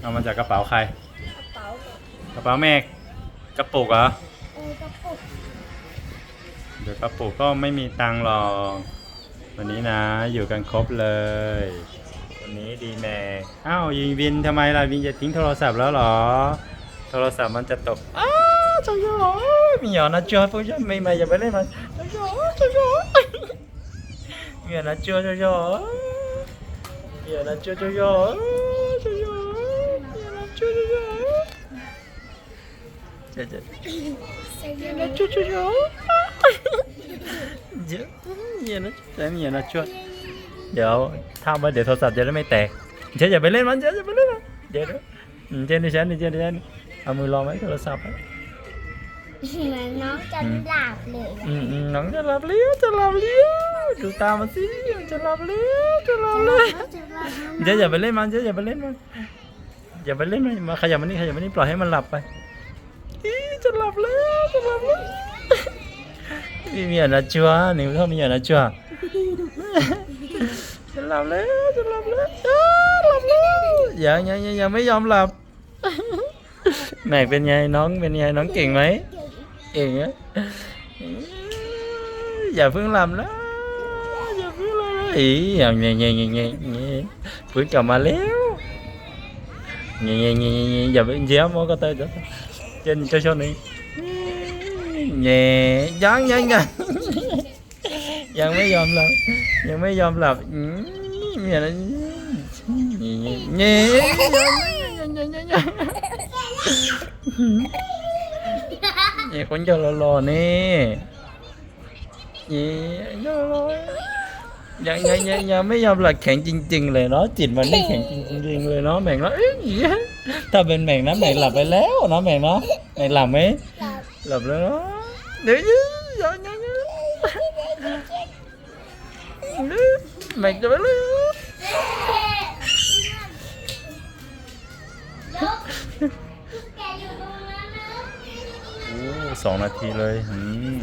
เอามาจากกระเป๋าใคร กระเป๋ากระเป๋าแม่กระปุกเหรอเออกระปุกเดี๋ยวกระปุกก็ไม่มีตังค์หรอกวันนี้นะอยู่กันครบเลย วันนี้ดีแม็กอ้าวยิงวินทำไมล่ะวินจะทิ้งโทรศัพท์แล้วเหรอ โทรศัพท์มันจะตกอ้าวเจ้าหยอมีหยอนะจ้าพวกฉันไม่มาอย่าไปเล่นมันเจ้าหยอเจ้าหยอมีหยอนะจ้าเจ้าหยอมีหยอนะจ้าเจ้าหยอเจ้าหยอ มีหยอนะจ้าเจ้าหยอเจ้าเจ้าใส่เย Nhờ อะ nó chua chua chua Nhờ Nhờ nó Để nhờ nó chua เดี๋ยวถ้ามาเดี๋ยวโทรศัพท์จะได้ไม่แตกเจ๊อย่าไปเล่นมันเจ๊อย่าไปเล่นมันเดี๋ยวเดี๋ยวอืมเจ๊ดิฉันดิเจ๊ดิฉันเอามือลองไว้โทรศัพท์ไว้เหมือนน้องจะหลับเลยอืมน้องจะหลับเลี้ยวจะหลับเลี้ยวดูตามันสิจะหลับเลี้ยวจะหลับเลี้ยวเจ๊อย่าไปเล่นมันเจ๊อย่าไปเล่นมัน อย่าไปเล่นมันมาขยับมันนี่ขยับมันนี่ปล่อยให้มันหลับไปอีจะหลับแล้วจะหลับแล้วมีเมียนะจัวหนิวเท่ามีเมียนะจัวจะหลับแล้วจะหลับแล้วอ้าหลับแล้วอยังยังยังยังไม่ยอมหลับแม่เป็นไงน้องเป็นไงน้องเก่งไหมเก่งอะอย่าเพิ่งหลับนะอย่าเพิ่งหลับอีอย่างเงี้ยเงี้ยเงี้ยเงี้ยเงี้ยฟื้นกลับมาแล้ว เงี้ยเงี้ยเงี้ยเงี้ยอย่าไปเยี่ยมมองก็เตยเดี๋ยวเจนเจ้าชนนี่เงี้ยยังยังยังยังไม่ยอมหลับยังไม่ยอมหลับอืมเมียนะเงี้ยเงี้ยยังยังยังยังยังเนี่ยคนจะรอๆนี่เนี่ยจะรอๆ ยังยังยังยังไม่ยอมหลับแข็งจริง ๆ เลยเนาะจิตมันนี่แข็งจริงๆเลยเนาะแม่งเนาะเอ้ยถ้าเป็นแม่งนะแม่งหลับไปแล้วเนาะแม่งเนาะแม่งหลับไหมหลับหลับแล้วเนาะเดี๋ยวยังยังยังยังแม่งจะไปเลยแกอโอ้สองนาทีเลยอืม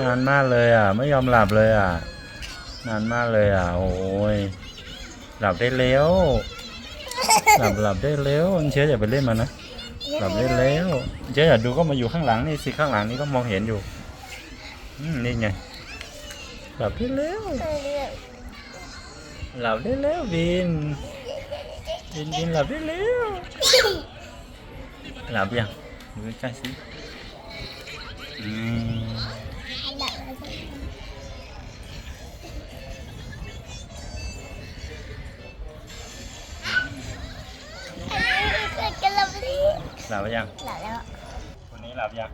นานมากเลยอะ ไม่ยอมหลับเลยอะ นานมากเลยอะ โอ้ยหลับได้แล้วหลับหลับได้แล้วเชื่ออย่าไปเล่นมันนะหลับได้แล้วเจ๊อยาดูก็มาอยู่ข้างหลังนี่สิข้างหลังนี่ก็มองเห็นอยู่อืมนี่ไงหลับได้แล้วหลับได้แล้ววินวินวินหลับได้แล้วหลับยังดูใกล้สิอืม หลับยัง หลับแล้วคนนี้หลับยัง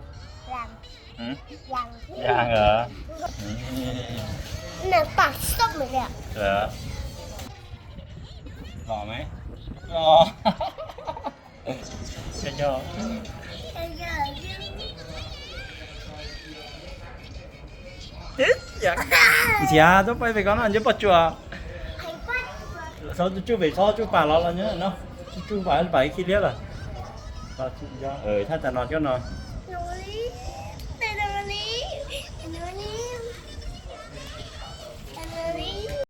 ยังหืมยังยังเหรอนี่หนังปากส้มเลยอะเหรอหล่อไหมหล่อจะยออยากเสียต้องไปไปก่อนนะจะปะจัว sao chú về cho chú bà lo là nhớ nó chú chú phải phải khi liếc à Sao chú cho ừ ถ้าจะนอนก็นอน หนู